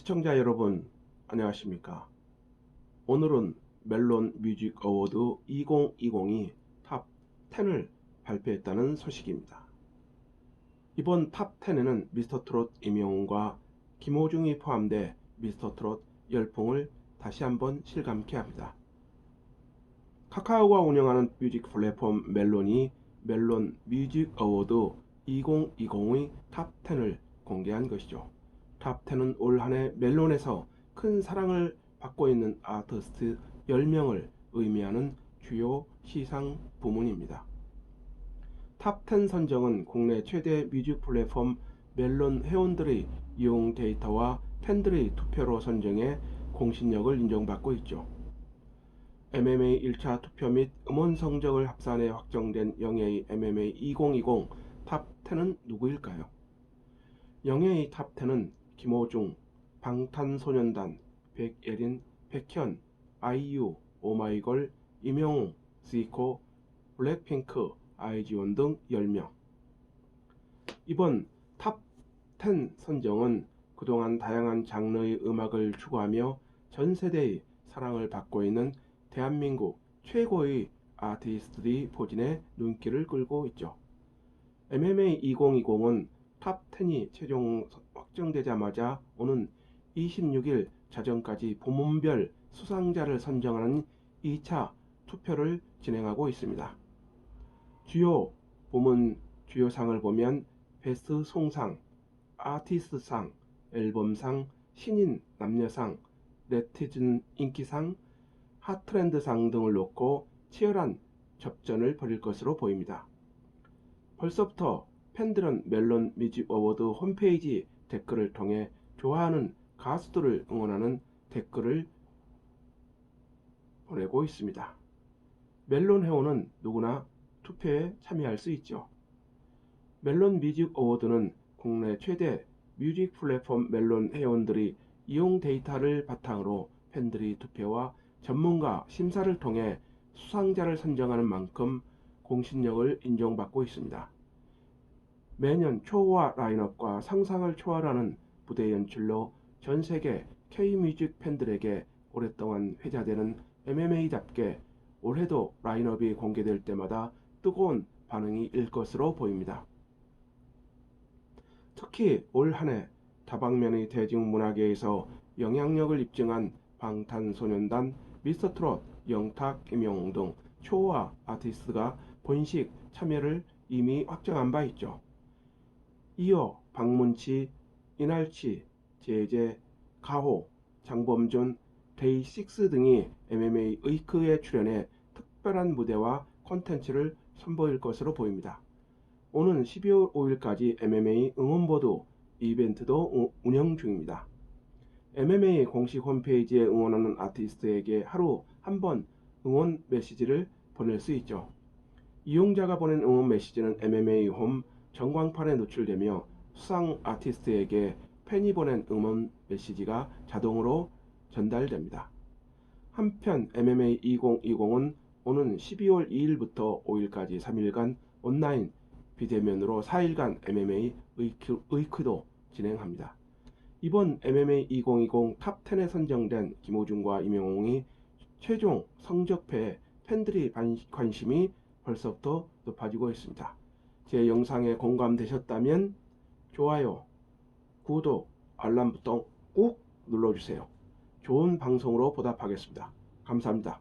시청자 여러분 안녕하십니까? 오늘은 멜론 뮤직 어워드 2020이 탑 10을 발표했다는 소식입니다. 이번 탑 10에는 미스터 트롯 임영웅과 김호중이 포함돼 미스터 트롯 열풍을 다시 한번 실감케 합니다. 카카오가 운영하는 뮤직 플랫폼 멜론이 멜론 뮤직 어워드 2020의 탑 10을 공개한 것이죠. 탑 10은 올 한해 멜론에서 큰 사랑을 받고 있는 아티스트 10명을 의미하는 주요 시상 부문입니다. 탑10 선정은 국내 최대 뮤직 플랫폼 멜론 회원들의 이용 데이터와 팬들의 투표로 선정해 공신력을 인정받고 있죠. MMA 1차 투표 및 음원 성적을 합산해 확정된 영예의 MMA 2020 탑 10은 누구일까요? 영예의 탑 10은 김호중, 방탄소년단, 백예린, 백현, 아이유, 오마이걸, 임영웅, 지코, 블랙핑크, 아이지원 등 10명. 이번 탑10 선정은 그동안 다양한 장르의 음악을 추구하며 전 세대의 사랑을 받고 있는 대한민국 최고의 아티스트들이 포진해 눈길을 끌고 있죠. MMA 2020은 탑 10이 최종 확정되자마자 오는 26일 자정까지 부문별 수상자를 선정하는 2차 투표를 진행하고 있습니다. 주요 부문 주요상을 보면 베스트 송상, 아티스트상, 앨범상, 신인 남녀상, 네티즌 인기상, 핫트렌드상 등을 놓고 치열한 접전을 벌일 것으로 보입니다. 벌써부터 팬들은 멜론 뮤직 어워드 홈페이지 댓글을 통해 좋아하는 가수들을 응원하는 댓글을 보내고 있습니다. 멜론 회원은 누구나 투표에 참여할 수 있죠. 멜론 뮤직 어워드는 국내 최대 뮤직 플랫폼 멜론 회원들이 이용 데이터를 바탕으로 팬들이 투표와 전문가 심사를 통해 수상자를 선정하는 만큼 공신력을 인정받고 있습니다. 매년 초호화 라인업과 상상을 초월하는 무대 연출로 전 세계 K-뮤직 팬들에게 오랫동안 회자되는 MMA답게 올해도 라인업이 공개될 때마다 뜨거운 반응이 일 것으로 보입니다. 특히 올 한해 다방면의 대중문화계에서 영향력을 입증한 방탄소년단, 미스터트롯, 영탁, 김영웅 등 초호화 아티스트가 본식 참여를 이미 확정한 바 있죠. 이어 박문치, 이날치, 제재, 가호, 장범준, 데이식스 등이 MMA 의크에 출연해 특별한 무대와 콘텐츠를 선보일 것으로 보입니다. 오는 12월 5일까지 MMA 응원보도 이벤트도 운영 중입니다. MMA 공식 홈페이지에 응원하는 아티스트에게 하루 한 번 응원 메시지를 보낼 수 있죠. 이용자가 보낸 응원 메시지는 MMA 홈 전광판에 노출되며 수상 아티스트에게 팬이 보낸 응원 메시지가 자동으로 전달됩니다. 한편 MMA 2020은 오는 12월 2일부터 5일까지 3일간 온라인 비대면으로 4일간 MMA 의크, 의크도 진행합니다. 이번 MMA 2020 탑 10에 선정된 김호중과 임영웅이 최종 성적표에 팬들이 관심이 벌써부터 높아지고 있습니다. 제 영상에 공감되셨다면 좋아요, 구독, 알람 부터 꾹 눌러주세요. 좋은 방송으로 보답하겠습니다. 감사합니다.